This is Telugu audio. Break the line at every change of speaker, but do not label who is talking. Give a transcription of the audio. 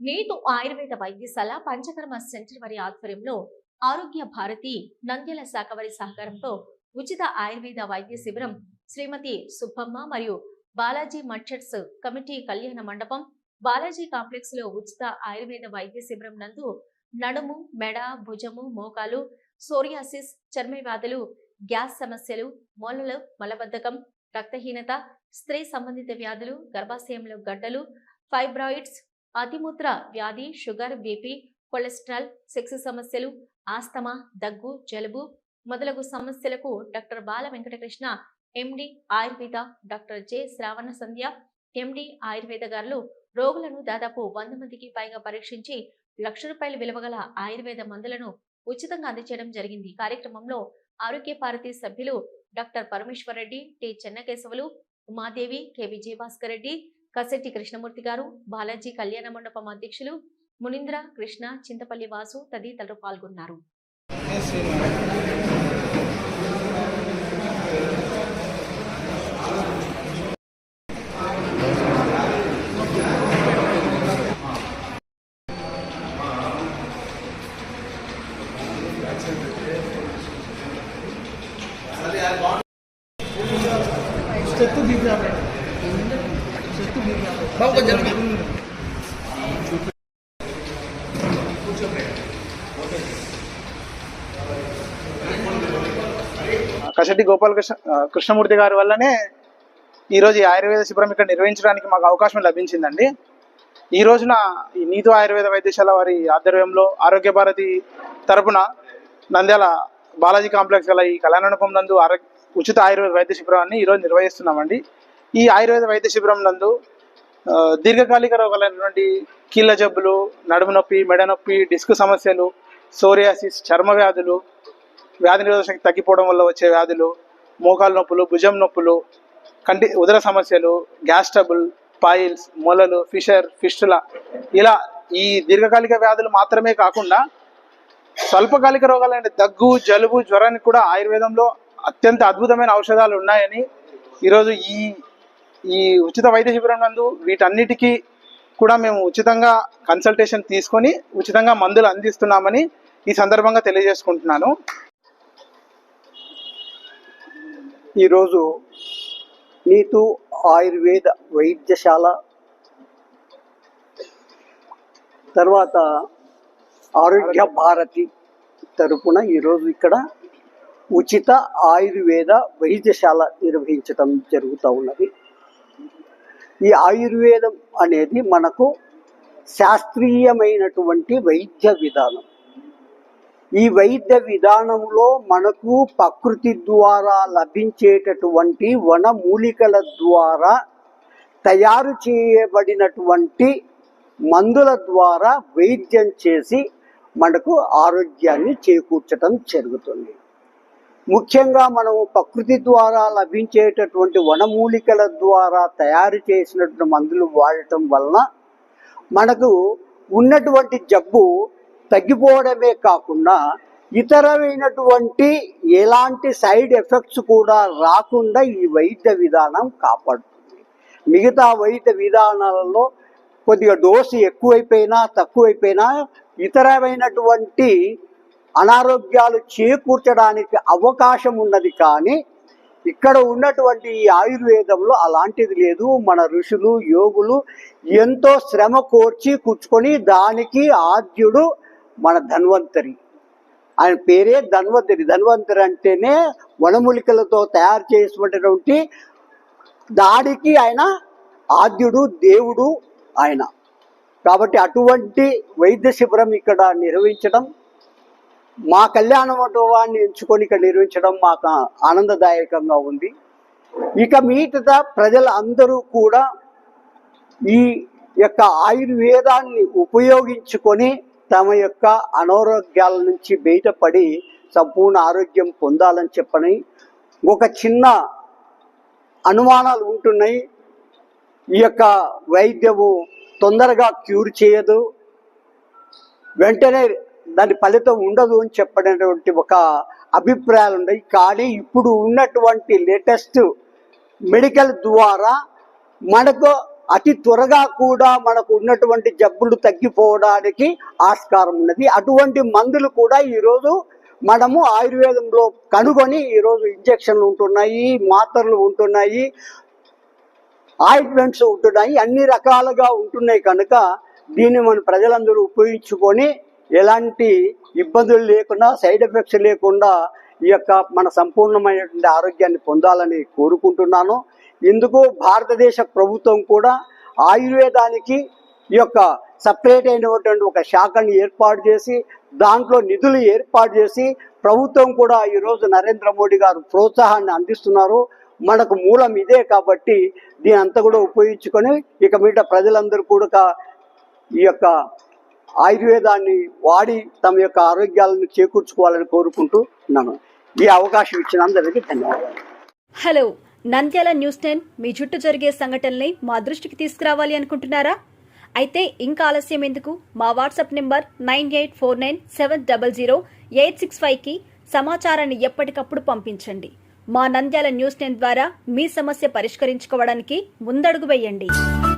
నేతు ఆయుర్వేద వైద్యశాల పంచకర్మ సెంటర్ వారి ఆధ్వర్యంలో ఆరోగ్య భారతి నంద్యాల శాఖ వారి సహకారంతో ఉచిత ఆయుర్వేద వైద్య శిబిరం శ్రీమతి సుబ్బమ్మ మరియు బాలాజీ మర్చెట్స్ కమిటీ కళ్యాణ మండపం బాలాజీ కాంప్లెక్స్లో ఉచిత ఆయుర్వేద వైద్య శిబిరం నందు నడుము మెడ భుజము మోకాలు సోరియాసిస్ చర్మ వ్యాధులు గ్యాస్ సమస్యలు మూలలు మలబద్ధకం రక్తహీనత స్త్రీ సంబంధిత వ్యాధులు గర్భాశయంలో గడ్డలు ఫైబ్రాయిడ్స్ అతిముద్ర వ్యాధి షుగర్ బీపీ కొలెస్ట్రాల్ సెక్స్ సమస్యలు ఆస్తమా దగ్గు జలుబు మొదలగు సమస్యలకు doctor Bala Venkatakrishna MD Ayurveda doctor J. Shravana Sandhya MD Ayurveda గారులు రోగులను దాదాపు వంద మందికి పైగా పరీక్షించి లక్ష రూపాయల విలువగల ఆయుర్వేద మందులను ఉచితంగా అందజేయడం జరిగింది. కార్యక్రమంలో ఆరోగ్య భారతి సభ్యులు doctor Parameshwar Reddy T. Chennakesavulu Umadevi KV Vijayabhaskar Reddy Kasetti Krishnamurthy గారు బాలాజీ కళ్యాణ మండపం అధ్యక్షులు మునీంద్ర కృష్ణ చింతపల్లి వాసు తదితరులు పాల్గొన్నారు.
స్టెప్ దిగాలి బాబు కొంచెం
కషటి గోపాలకృష్ణ కృష్ణమూర్తి గారి వల్లనే ఈరోజు ఈ ఆయుర్వేద శిబిరం ఇక్కడ నిర్వహించడానికి మాకు అవకాశం లభించిందండి. ఈ రోజున ఈ నీతు ఆయుర్వేద వైద్యశాల వారి ఆధ్వర్యంలో ఆరోగ్య భారతి తరపున నంద్యాల బాలాజీ కాంప్లెక్స్ గల ఈ కళ్యాణపం నందు ఆరోగ్య ఉచిత ఆయుర్వేద వైద్య శిబిరాన్ని ఈరోజు నిర్వహిస్తున్నామండి. ఈ ఆయుర్వేద వైద్య శిబిరం నందు దీర్ఘకాలిక రోగాలైనటువంటి కీళ్ళ జబ్బులు నడుము నొప్పి మెడ నొప్పి డిస్క్ సమస్యలు సోరియాసిస్ చర్మ వ్యాధులు వ్యాధి నిరోధక తగ్గిపోవడం వల్ల వచ్చే వ్యాధులు మోకాలు నొప్పులు భుజం నొప్పులు కంటి ఉదర సమస్యలు గ్యాస్ ట్రబుల్ పాయిల్స్ మొలలు ఫిషర్ ఫిస్టుల ఇలా ఈ దీర్ఘకాలిక వ్యాధులు మాత్రమే కాకుండా స్వల్పకాలిక రోగాలైన దగ్గు జలుబు జ్వరానికి కూడా ఆయుర్వేదంలో అత్యంత అద్భుతమైన ఔషధాలు ఉన్నాయని ఈరోజు ఈ ఈ ఉచిత వైద్య శిబిరం నందు వీటన్నిటికీ కూడా మేము ఉచితంగా కన్సల్టేషన్ తీసుకొని ఉచితంగా మందులు అందిస్తున్నామని ఈ సందర్భంగా తెలియజేసుకుంటున్నాను.
ఈరోజు నీతు ఆయుర్వేద వైద్యశాల తర్వాత ఆరోగ్య భారతి తరపున ఈరోజు ఇక్కడ ఉచిత ఆయుర్వేద వైద్యశాల నిర్వహించడం జరుగుతూ ఉన్నది. ఈ ఆయుర్వేదం అనేది మనకు శాస్త్రీయమైనటువంటి వైద్య విధానం. ఈ వైద్య విధానంలో మనకు ప్రకృతి ద్వారా లభించేటటువంటి వనమూలికల ద్వారా తయారు చేయబడినటువంటి మందుల ద్వారా వైద్యం చేసి మనకు ఆరోగ్యాన్ని చేకూర్చడం జరుగుతుంది. ముఖ్యంగా మనము ప్రకృతి ద్వారా లభించేటటువంటి వనమూలికల ద్వారా తయారు చేసినటువంటి మందులు వాడటం వలన మనకు ఉన్నటువంటి జబ్బు తగ్గిపోవడమే కాకుండా ఇతరమైనటువంటి ఎలాంటి సైడ్ ఎఫెక్ట్స్ కూడా రాకుండా ఈ వైద్య విధానం కాపాడుతుంది. మిగతా వైద్య విధానాలలో కొద్దిగా డోసు ఎక్కువైపోయినా తక్కువైపోయినా ఇతరమైనటువంటి అనారోగ్యాలు చేకూర్చడానికి అవకాశం ఉన్నది కానీ ఇక్కడ ఉన్నటువంటి ఈ ఆయుర్వేదంలో అలాంటిది లేదు. మన ఋషులు యోగులు ఎంతో శ్రమ కోర్చి కూర్చుకొని దానికి ఆద్యుడు మన ధన్వంతరి. ఆయన పేరే ధన్వంతరి. ధన్వంతరి అంటేనే వనమూలికలతో తయారు చేసినటువంటి దాడికి ఆయన ఆద్యుడు దేవుడు ఆయన. కాబట్టి అటువంటి వైద్య శిబిరం ఇక్కడ నిర్వహించడం మా కళ్యాణ మండపాన్ని ఎంచుకొని ఇక్కడ నిర్వహించడం మాకు ఆనందదాయకంగా ఉంది. ఇక మీద ప్రజలు అందరూ కూడా ఈ యొక్క ఆయుర్వేదాన్ని ఉపయోగించుకొని తమ యొక్క అనారోగ్యాల నుంచి బయటపడి సంపూర్ణ ఆరోగ్యం పొందాలని చెప్పని ఒక చిన్న అనుమానాలు ఉంటున్నాయి. ఈ యొక్క వైద్యము తొందరగా క్యూర్ చేయదు. వెంటనే దాని ఫలితం ఉండదు అని చెప్పినటువంటి ఒక అభిప్రాయాలు ఉన్నాయి. కానీ ఇప్పుడు ఉన్నటువంటి లేటెస్ట్ మెడికల్ ద్వారా మనకు అతి త్వరగా కూడా మనకు ఉన్నటువంటి జబ్బులు తగ్గిపోవడానికి ఆస్కారం ఉన్నది. అటువంటి మందులు కూడా ఈరోజు మనము ఆయుర్వేదంలో కనుగొని ఈరోజు ఇంజక్షన్లు ఉంటున్నాయి మాత్రలు ఉంటున్నాయి ఆయింట్మెంట్స్ ఉంటున్నాయి అన్ని రకాలుగా ఉంటున్నాయి కనుక దీన్ని మన ప్రజలందరూ ఉపయోగించుకొని ఎలాంటి ఇబ్బందులు లేకుండా సైడ్ ఎఫెక్ట్స్ లేకుండా ఈ యొక్క మన సంపూర్ణమైనటువంటి ఆరోగ్యాన్ని పొందాలని కోరుకుంటున్నాను. ఇందుకు భారతదేశ ప్రభుత్వం కూడా ఆయుర్వేదానికి ఈ యొక్క సపరేట్ అయినటువంటి ఒక శాఖని ఏర్పాటు చేసి దాంట్లో నిధులు ఏర్పాటు చేసి ప్రభుత్వం కూడా ఈరోజు నరేంద్ర మోడీ గారు ప్రోత్సాహాన్ని అందిస్తున్నారు. మనకు మూలం ఇదే కాబట్టి దీని అంతా కూడా ఉపయోగించుకొని ఇక మీద ప్రజలందరూ కూడా ఈ యొక్క ఆయుర్వేదాన్ని వాడి తమ యొక్క ఆరోగ్యాలను చేకూర్చుకోవాలని కోరుకుంటున్నాను ఈ అవకాశం ఇచ్చిన అందరికీ ధన్యవాదాలు.
హలో నంద్యాల న్యూస్ టెన్ మీ చుట్టూ జరిగే సంఘటనల్ని మా దృష్టికి తీసుకురావాలి అనుకుంటున్నారా? అయితే ఇంకా ఆలస్యం ఎందుకు? మా WhatsApp number nine eight four nine seven double zero eight six ఫైవ్కి సమాచారాన్ని ఎప్పటికప్పుడు పంపించండి. మా నంద్యాల న్యూస్ టెన్ ద్వారా మీ సమస్య పరిష్కరించుకోవడానికి ముందడుగు వేయండి.